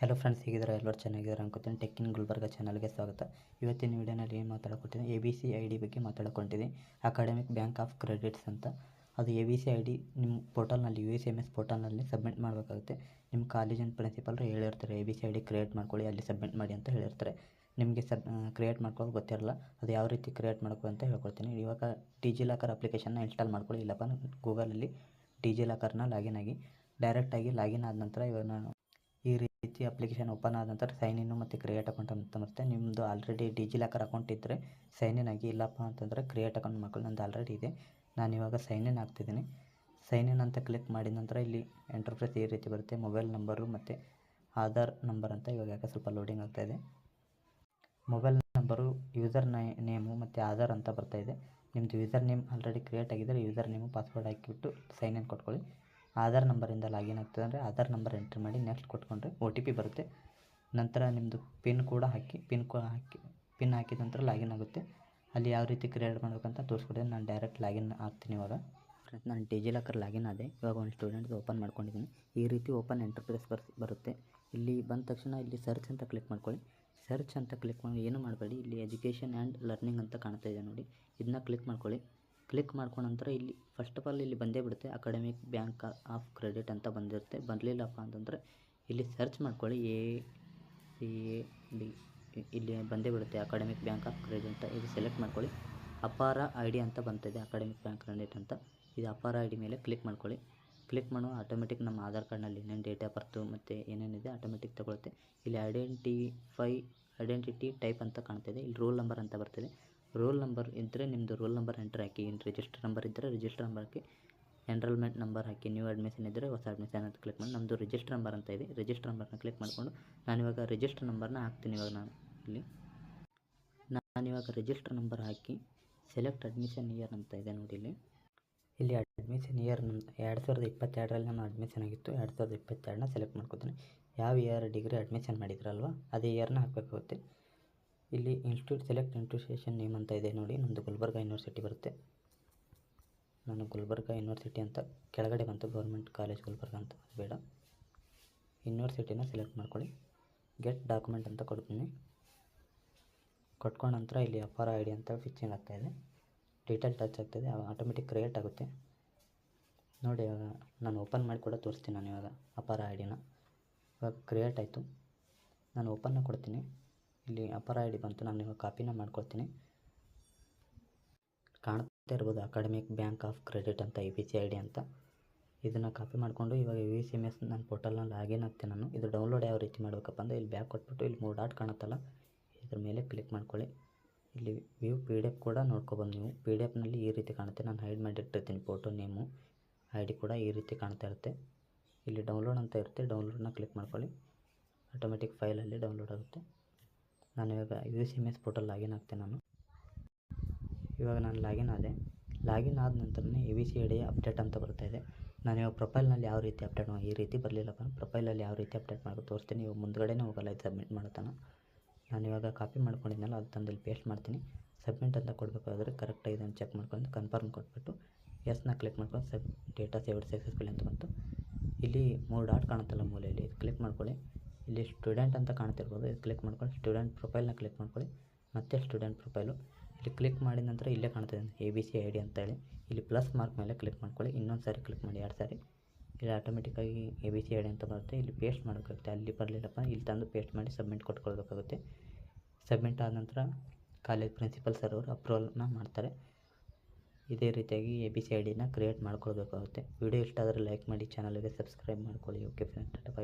Hello friends ಹೇಗಿದ್ದಾರೆ? ಎಲ್ಲರೂ ಚೆನ್ನಾಗಿದ್ದಾರೆ ಅನ್ಕೋತೀನಿ ಟೆಕ್ ಇನ್ ಗುಲ್ಬರ್ಗ ಚಾನಲ್ಗೆ ಸ್ವಾಗತ. ಇವತ್ತಿನ ವಿಡಿಯೋನಲ್ಲಿ ಏನು ಮಾತಾಡ್ಕೊತೀನಿ A B C I D ಬಗ್ಗೆ ಮಾತಾಡ್ಕೊತಿದ್ದೀನಿ ಅಕಾಡೆಮಿಕ್ ಬ್ಯಾಂಕ್ ಆಫ್ ಕ್ರೆಡಿಟ್ಸ್ ಅಂತ. ಅದು A B C I D ನಿಮ್ಮ ಪೋರ್ಟಲ್ನಲ್ಲಿ ಯು ಎಸ್ ಎಂ ಎಸ್ ಪೋರ್ಟಲ್ನಲ್ಲಿ ಸಬ್ಮಿಟ್ ಮಾಡಬೇಕಾಗುತ್ತೆ. ನಿಮ್ಮ ಕಾಲೇಜಿನ ಪ್ರಿನ್ಸಿಪಲ್ರು ಹೇಳಿರ್ತಾರೆ A B C I D create ಮಾಡ್ಕೊಳ್ಳಿ, ಅಲ್ಲಿ ಸಬ್ಮಿಟ್ ಮಾಡಿ ಅಂತ ಹೇಳಿರ್ತಾರೆ. ನಿಮಗೆ ಸಬ್ ಕ್ರಿಯೇಟ್ ಮಾಡ್ಕೊಳ್ಳೋದು ಗೊತ್ತಿರಲ್ಲ. ಅದು ಯಾವ ರೀತಿ ಕ್ರಿಯೇಟ್ ಮಾಡ್ಕೊಳ್ಳೋ ಅಂತ ಹೇಳ್ಕೊಡ್ತೀನಿ. ಇವಾಗ ಡಿಜಿ ಲಾಕರ್ ಅಪ್ಲಿಕೇಶನ್ನ ಇನ್ಸ್ಟಾಲ್ ಮಾಡ್ಕೊಳ್ಳಿ. ಇಲ್ಲಪ್ಪ ಗೂಗಲಲ್ಲಿ ಡಿಜಿ ಲಾಕರ್ನ ಲಾಗಿನ್ ಆಗಿ ಡೈರೆಕ್ಟಾಗಿ ಲಾಗಿನ್ ಆದ ನಂತರ ಇವಾಗ ನಾನು ಈ ರೀತಿ ಅಪ್ಲಿಕೇಶನ್ ಓಪನ್ ಆದ ನಂತರ ಸೈನ್ ಇನ್ನು ಮತ್ತು ಕ್ರಿಯೇಟ್ ಅಕೌಂಟ್ ಅಂತ ಮತ್ತೆ ನಿಮ್ಮದು ಆಲ್ರೆಡಿ ಡಿಜಿ ಲಾಕರ್ ಅಕೌಂಟ್ ಇದ್ದರೆ ಸೈನ್ ಇನ್ ಆಗಿ ಇಲ್ಲಪ್ಪ ಅಂತಂದರೆ ಕ್ರಿಯೇಟ್ ಅಕೌಂಟ್ ಮಾಡ್ಕೊಳ್ಳಿ ನಂದು ಆಲ್ರೆಡಿ ಇದೆ. ನಾನು ಇವಾಗ ಸೈನ್ ಇನ್ ಆಗ್ತಿದ್ದೀನಿ. ಸೈನ್ ಇನ್ ಅಂತ ಕ್ಲಿಕ್ ಮಾಡಿದ ನಂತರ ಇಲ್ಲಿ ಎಂಟರ್ಪ್ರೈಸ್ ಈ ರೀತಿ ಬರುತ್ತೆ. ಮೊಬೈಲ್ ನಂಬರು ಮತ್ತು ಆಧಾರ್ ನಂಬರ್ ಅಂತ ಇವಾಗ ಯಾಕೆ ಸ್ವಲ್ಪ ಲೋಡಿಂಗ್ ಆಗ್ತಾಯಿದೆ ಮೊಬೈಲ್ ನಂಬರು ಯೂಸರ್ ನೇಮು ಮತ್ತು ಆಧಾರ್ ಅಂತ ಬರ್ತಾ ಇದೆ. ನಿಮ್ಮದು ಯೂಸರ್ ನೇಮ್ ಆಲ್ರೆಡಿ ಕ್ರಿಯೇಟ್ ಆಗಿದ್ದರೆ ಯೂಸರ್ ನೇಮು ಪಾಸ್ವರ್ಡ್ ಹಾಕಿಬಿಟ್ಟು ಸೈನ್ ಇನ್ ಕೊಟ್ಕೊಳ್ಳಿ. ಆಧಾರ್ ನಂಬರಿಂದ ಲಾಗಿನ್ ಆಗ್ತದೆ ಅಂದರೆ ಆಧಾರ್ ನಂಬರ್ ಎಂಟ್ರಿ ಮಾಡಿ ನೆಕ್ಸ್ಟ್ ಕೊಟ್ಕೊಂಡ್ರೆ ಒ ಟಿ ಪಿ ಬರುತ್ತೆ. ನಂತರ ನಿಮ್ಮದು ಪಿನ್ ಕೂಡ ಹಾಕಿ ಪಿನ್ ಕೋ ಹಾಕಿ ಪಿನ್ ಹಾಕಿದ ನಂತರ ಲಾಗಿನ್ ಆಗುತ್ತೆ. ಅಲ್ಲಿ ಯಾವ ರೀತಿ ಕ್ರಿಯೇಟ್ ಮಾಡಬೇಕಂತ ತೋರಿಸ್ಕೊಡ್ತೀನಿ. ನಾನು ಡೈರೆಕ್ಟ್ ಲಾಗಿನ್ ಆಗ್ತೀನಿ ಇವಾಗ. ಫ್ರೆಂಡ್ಸ್ ನಾನು ಡಿಜಿ ಲಾಕರ್ ಲಾಗಿನ್ ಆದೆ. ಇವಾಗ ಒಂದು ಸ್ಟೂಡೆಂಟ್ಗೆ ಓಪನ್ ಮಾಡ್ಕೊಂಡಿದ್ದೀನಿ ಈ ರೀತಿ ಓಪನ್ ಎಂಟರ್ಪ್ರೈಸ್ ಬರ್ ಬರುತ್ತೆ. ಇಲ್ಲಿ ಬಂದ ತಕ್ಷಣ ಇಲ್ಲಿ ಸರ್ಚ್ ಅಂತ ಕ್ಲಿಕ್ ಮಾಡ್ಕೊಳ್ಳಿ. ಸರ್ಚ್ ಅಂತ ಕ್ಲಿಕ್ ಮಾಡಿ ಏನು ಮಾಡಬೇಡಿ? ಇಲ್ಲಿ ಎಜುಕೇಷನ್ ಆ್ಯಂಡ್ ಲರ್ನಿಂಗ್ ಅಂತ ಕಾಣ್ತಾ ಇದೆ ನೋಡಿ. ಇದನ್ನ ಕ್ಲಿಕ್ ಮಾಡ್ಕೊಳ್ಳಿ. ಕ್ಲಿಕ್ ಮಾಡ್ಕೊಂಡ ನಂತರ ಇಲ್ಲಿ ಫಸ್ಟ್ ಆಫ್ ಆಲ್ ಇಲ್ಲಿ ಬಂದೇ ಬಿಡುತ್ತೆ ಅಕಾಡೆಮಿಕ್ ಬ್ಯಾಂಕ್ ಆಫ್ ಕ್ರೆಡಿಟ್ ಅಂತ ಬಂದಿರುತ್ತೆ. ಬರಲಿಲ್ಲಪ್ಪ ಅಂತಂದರೆ ಇಲ್ಲಿ ಸರ್ಚ್ ಮಾಡ್ಕೊಳ್ಳಿ ಎ ಸಿ ಎ ಡಿ ಇಲ್ಲಿ ಬಂದೇ ಬಿಡುತ್ತೆ ಅಕಾಡೆಮಿಕ್ ಬ್ಯಾಂಕ್ ಆಫ್ ಕ್ರೆಡಿಟ್ ಅಂತ. ಇದು ಸೆಲೆಕ್ಟ್ ಮಾಡ್ಕೊಳ್ಳಿ. ಅಪಾರ ಐ ಡಿ ಅಂತ ಬಂತಿದೆ ಅಕಾಡೆಮಿಕ್ ಬ್ಯಾಂಕ್ ಕ್ರೆಡಿಟ್ ಅಂತ. ಇದು ಅಪಾರ ಐ ಡಿ ಮೇಲೆ ಕ್ಲಿಕ್ ಮಾಡ್ಕೊಳ್ಳಿ. ಕ್ಲಿಕ್ ಮಾಡೋ ಆಟೋಮೆಟಿಕ್ ನಮ್ಮ ಆಧಾರ್ ಕಾರ್ಡ್ನಲ್ಲಿ ಏನೇನು ಡೇಟ್ ಆಫ್ ಬರ್ತು ಮತ್ತು ಏನೇನಿದೆ ಆಟೋಮೆಟಿಕ್ ತೊಗೊಳುತ್ತೆ. ಇಲ್ಲಿ ಐಡೆಂಟಿಫೈ ಐಡೆಂಟಿಟಿ ಟೈಪ್ ಅಂತ ಕಾಣ್ತಿದೆ. ಇಲ್ಲಿ ರೋಲ್ ನಂಬರ್ ಅಂತ ಬರ್ತಿದೆ. ರೋಲ್ ನಂಬರ್ ಇದ್ದರೆ ನಿಮ್ಮದು ರೋಲ್ ನಂಬರ್ ಎಂಟ್ರ್ ಹಾಕಿ ಇನ್ನು ರಿಜಿಸ್ಟರ್ ನಂಬರ್ ಇದ್ದರೆ ರಿಜಿಸ್ಟರ್ ನಂಬರ್ ಹಾಕಿ ಎನ್ರೋಲ್ಮೆಂಟ್ ನಂಬರ್ ಹಾಕಿ ನ್ಯೂ ಅಡ್ಮಿಷನ್ ಇದ್ದರೆ ಹೊಸ ಅಡ್ಮಿಷನ್ ಅಂತ ಕ್ಲಿಕ್ ಮಾಡಿ ನಮ್ಮದು ರಿಜಿಸ್ಟರ್ ನಂಬರ್ ಅಂತ ಇದೆ. ರಿಜಿಸ್ಟರ್ ನಂಬರ್ನ ಕ್ಲಿಕ್ ಮಾಡಿಕೊಂಡು ನಾನಿವಾಗ ರಿಜಿಸ್ಟರ್ ನಂಬರ್ನ ಹಾಕ್ತೀನಿ ಇವಾಗ ನಾನು ಇಲ್ಲಿ. ನಾನಿವಾಗ ರಿಜಿಸ್ಟರ್ ನಂಬರ್ ಹಾಕಿ ಸೆಲೆಕ್ಟ್ ಅಡ್ಮಿಷನ್ ಇಯರ್ ಅಂತ ಇದೆ ನೋಡಿ ಇಲ್ಲಿ. ಇಲ್ಲಿ ಅಡ್ಮಿಷನ್ ಇಯರ್ ಎರಡು ಸಾವಿರದ ಇಪ್ಪತ್ತೆರಡರಲ್ಲಿ ನಾನು ಅಡ್ಮಿಷನ್ ಆಗಿತ್ತು. ಎರಡು ಸಾವಿರದ ಇಪ್ಪತ್ತೆರಡನ್ನ ಸೆಲೆಕ್ಟ್ ಮಾಡ್ಕೊತೀನಿ. ಯಾವ ಇಯರ್ ಡಿಗ್ರಿ ಅಡ್ಮಿಷನ್ ಮಾಡಿದ್ರಲ್ವ, ಅದೇ ಇಯರ್ನ ಹಾಕಬೇಕಾಗುತ್ತೆ. ಇಲ್ಲಿ ಇನ್ಸ್ಟಿಟ್ಯೂಟ್ ಸೆಲೆಕ್ಟ್ ಇನ್ಸ್ಟಿಟ್ಯೂಷನ್ ನೇಮ್ ಅಂತ ಇದೆ ನೋಡಿ. ನಮ್ಮದು ಗುಲ್ಬರ್ಗ ಯೂನಿವರ್ಸಿಟಿ ಬರುತ್ತೆ. ನಾನು ಗುಲ್ಬರ್ಗ ಯೂನಿವರ್ಸಿಟಿ ಅಂತ ಕೆಳಗಡೆ ಬಂತು. ಗೌರ್ಮೆಂಟ್ ಕಾಲೇಜ್ ಗುಲ್ಬರ್ಗ ಅಂತ. ಬೇಡ. ಯೂನಿವರ್ಸಿಟಿನ ಸೆಲೆಕ್ಟ್ ಮಾಡ್ಕೊಳ್ಳಿ. ಗೆಟ್ ಡಾಕ್ಯುಮೆಂಟ್ ಅಂತ ಕೊಡ್ತೀನಿ. ಕೊಟ್ಕೊಂಡ ನಂತರ ಇಲ್ಲಿ ಅಪಾರ ಐ ಡಿ ಅಂತ ಫಿಕ್ಸಿಂಗ್ ಆಗ್ತಾಯಿದೆ ಡೀಟೇಲ್ ಟಚ್ ಆಗ್ತಾಯಿದೆ ಆಟೋಮೆಟಿಕ್ ಕ್ರಿಯೇಟ್ ಆಗುತ್ತೆ. ನೋಡಿ, ಇವಾಗ ನಾನು ಓಪನ್ ಮಾಡಿ ಕೂಡ ತೋರಿಸ್ತೀನಿ ನಾನು ಇವಾಗ ಅಪಾರ ಐ ಡಿನ ಇವಾಗ ಕ್ರಿಯೇಟ್ ಆಯಿತು. ನಾನು ಓಪನ್ನ ಕೊಡ್ತೀನಿ. ಇಲ್ಲಿ ಅಪರ ಐ ಡಿ ಬಂತು, ನಾನು ಇವಾಗ ಕಾಪಿನ ಮಾಡ್ಕೊಳ್ತೀನಿ. ಕಾಣ್ತಾ ಇರ್ಬೋದು ಅಕಾಡೆಮಿಕ್ ಬ್ಯಾಂಕ್ ಆಫ್ ಕ್ರೆಡಿಟ್ ಅಂತ E B C I D ಅಂತ. ಇದನ್ನು ಕಾಪಿ ಮಾಡಿಕೊಂಡು ಇವಾಗ ಯು ಸಿ ಎಂ ಎಸ್ ನನ್ನ ಪೋರ್ಟಲ್ನ ಲಾಗಿನ್ ಆಗ್ತೀನಿ ನಾನು. ಇದು ಡೌನ್ಲೋಡ್ ಯಾವ ರೀತಿ ಮಾಡಬೇಕಪ್ಪ ಅಂದರೆ ಇಲ್ಲಿ ಬ್ಯಾಕ್ ಕೊಟ್ಬಿಟ್ಟು ಇಲ್ಲಿ ಮೂರು ಡಾಟ್ ಕಾಣುತ್ತಲ್ಲ, ಇದ್ರ ಮೇಲೆ ಕ್ಲಿಕ್ ಮಾಡ್ಕೊಳ್ಳಿ. ಇಲ್ಲಿ ವ್ಯೂ ಪಿ ಡಿ ಎಫ್ ಕೂಡ ನೋಡ್ಕೊಬೋದು ನೀವು. ಪಿ ಡಿ ಎಫ್ನಲ್ಲಿ ಈ ರೀತಿ ಕಾಣುತ್ತೆ. ನಾನು ಹೈಡ್ ಮಾಡಿಟ್ಟಿರ್ತೀನಿ ಫೋಟೋ ನೇಮು ಐ ಡಿ ಕೂಡ ಈ ರೀತಿ ಕಾಣ್ತಾ ಇರುತ್ತೆ. ಇಲ್ಲಿ ಡೌನ್ಲೋಡ್ ಅಂತ ಇರುತ್ತೆ. ಡೌನ್ಲೋಡ್ನ ಕ್ಲಿಕ್ ಮಾಡ್ಕೊಳ್ಳಿ. ಆಟೋಮೆಟಿಕ್ ಫೈಲಲ್ಲಿ ಡೌನ್ಲೋಡ್ ಆಗುತ್ತೆ. ನಾನು ಇವಾಗ U S M S portal login ಆಗ್ತೇನೆ ನಾನು. ಇವಾಗ ನಾನು ಲಾಗಿನ್ ಆದೆ. ಲಾಗಿನ್ ಆದ ನಂತರನೇ A B C I D update ಅಂತ ಬರ್ತಾ ಇದೆ. ನಾನು ಇವಾಗ ಪ್ರೊಫೈಲ್ನಲ್ಲಿ ಯಾವ ರೀತಿ ಅಪ್ಡೇಟ್ ಈ ರೀತಿ ಬರಲಿಲ್ಲಪ್ಪ ಪ್ರೊಫೈಲಲ್ಲಿ ಯಾವ ರೀತಿ ಅಪ್ಡೇಟ್ ಮಾಡೋದು ತೋರಿಸ್ತೀನಿ. ಇವಾಗ ಮುಂದ್ಗಡೆನೇ ಹೋಗಲ್ಲ, ಇದು ಸಬ್ಮಿಟ್ ಮಾಡ್ತಾನೆ. ನಾನು ಇವಾಗ ಕಾಪಿ ಮಾಡ್ಕೊಂಡಿದ್ನಲ್ಲ, ಅದು ತಂದು ಇಲ್ಲಿ ಪೇಸ್ಟ್ ಮಾಡ್ತೀನಿ. ಸಬ್ಮಿಟ್ ಅಂತ ಕೊಡಬೇಕಾದ್ರೆ ಕರೆಕ್ಟಾಗಿ ಅಂತ ಚೆಕ್ ಮಾಡ್ಕೊಂಡು ಕನ್ಫರ್ಮ್ ಕೊಟ್ಬಿಟ್ಟು ಎಸ್ನ ಕ್ಲಿಕ್ ಮಾಡ್ಕೊಂಡು ಸಬ್ ಡೇಟಾ ಸೇವ್ಡ್ ಸಕ್ಸಸ್ಫುಲ್ ಅಂತ ಬಂತು. ಇಲ್ಲಿ ಮೂರು ಡಾಟ್ ಕಾಣುತ್ತಲ್ಲ ಮೂಲೆಯಲ್ಲಿ ಕ್ಲಿಕ್ ಮಾಡ್ಕೊಳ್ಳಿ. ಇಲ್ಲಿ ಸ್ಟೂಡೆಂಟ್ ಅಂತ ಕಾಣ್ತಿರ್ಬೋದು. ಇದು ಕ್ಲಿಕ್ ಮಾಡ್ಕೊಂಡು ಸ್ಟೂಡೆಂಟ್ ಪ್ರೊಫೈಲ್ನ ಕ್ಲಿಕ್ ಮಾಡ್ಕೊಳ್ಳಿ. ಮತ್ತೆ ಸ್ಟೂಡೆಂಟ್ ಪ್ರೊಫೈಲು. ಇಲ್ಲಿ ಕ್ಲಿಕ್ ಮಾಡಿದ ನಂತರ ಇಲ್ಲೇ ಕಾಣ್ತದೆ A B C I D ಅಂತೇಳಿ ಇಲ್ಲಿ ಪ್ಲಸ್ ಮಾರ್ಕ್ ಮೇಲೆ ಕ್ಲಿಕ್ ಮಾಡ್ಕೊಳ್ಳಿ. ಇನ್ನೊಂದು ಸಾರಿ ಕ್ಲಿಕ್ ಮಾಡಿ. ಎರಡು ಸಾರಿ. ಇಲ್ಲಿ ಆಟೋಮೆಟಿಕ್ಕಾಗಿ A B C I D ಅಂತ ಬರುತ್ತೆ. ಇಲ್ಲಿ ಪೇಸ್ಟ್ ಮಾಡಬೇಕಾಗುತ್ತೆ. ಅಲ್ಲಿ ಬರಲಿಲ್ಲಪ್ಪ. ಇಲ್ಲಿ ತಂದು ಪೇಸ್ಟ್ ಮಾಡಿ ಸಬ್ಮಿಟ್ ಕೊಟ್ಕೊಳ್ಬೇಕಾಗುತ್ತೆ. ಸಬ್ಮಿಟ್ ಆದ ನಂತರ ಕಾಲೇಜ್ ಪ್ರಿನ್ಸಿಪಲ್ ಸರ್ ಅವರು ಅಪ್ರೂವಲ್ನ ಮಾಡ್ತಾರೆ. ಇದೇ ರೀತಿಯಾಗಿ ಎ ಬಿ ಸಿ ಐ ಡಿನ ಕ್ರಿಯೇಟ್ ಮಾಡ್ಕೊಳ್ಬೇಕಾಗುತ್ತೆ. ವಿಡಿಯೋ ಇಷ್ಟ ಆದರೆ ಲೈಕ್ ಮಾಡಿ. ಚಾನಲ್ಗೆ ಸಬ್ಸ್ಕ್ರೈಬ್ ಮಾಡ್ಕೊಳ್ಳಿ. Okay friend